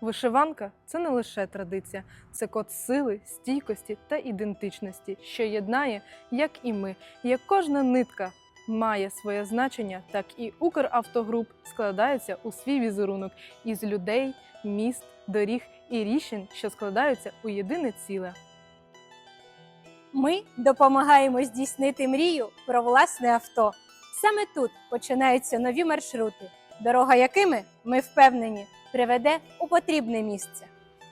Вишиванка це не лише традиція, це код сили, стійкості та ідентичності, що єднає, як і ми. Як кожна нитка має своє значення, так і Укравтогруп складається у свій візерунок із людей, міст, доріг і рішень, що складаються у єдине ціле. Ми допомагаємо здійснити мрію про власне авто. Саме тут починаються нові маршрути, дорога якими ми впевнені приведе у потрібне місце.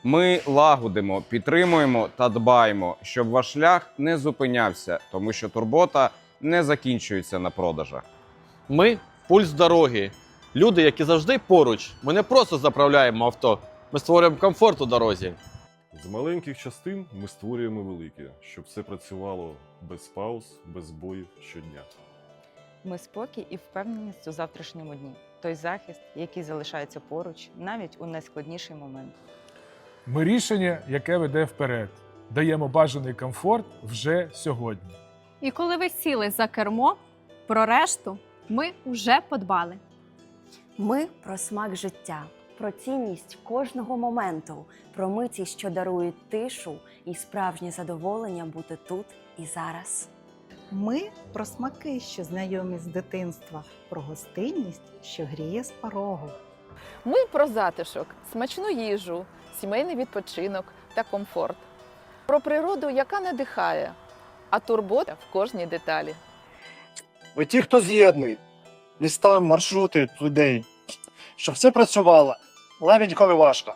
Ми лагодимо, підтримуємо та дбаємо, щоб ваш шлях не зупинявся, тому що турбота не закінчується на продажах. Ми пульс дороги. Люди, які завжди поруч. Ми не просто заправляємо авто, ми створюємо комфорт у дорозі. З маленьких частин ми створюємо велике, щоб все працювало без пауз, без збоїв щодня. Ми спокій і впевненість у завтрашньому дні. Той захист, який залишається поруч, навіть у найскладніший момент. Ми рішення, яке веде вперед. Даємо бажаний комфорт вже сьогодні. І коли ви сіли за кермо, про решту ми вже подбали. Ми про смак життя, про цінність кожного моменту, про миті, що дарують тишу і справжнє задоволення бути тут і зараз. Ми про смаки, що знайомі з дитинства, про гостинність, що гріє з порогу. Ми про затишок, смачну їжу, сімейний відпочинок та комфорт. Про природу, яка надихає, а турбота в кожній деталі. Ви ті, хто з'єднує, міста, маршрути, людей, щоб все працювало, навіть коли важко.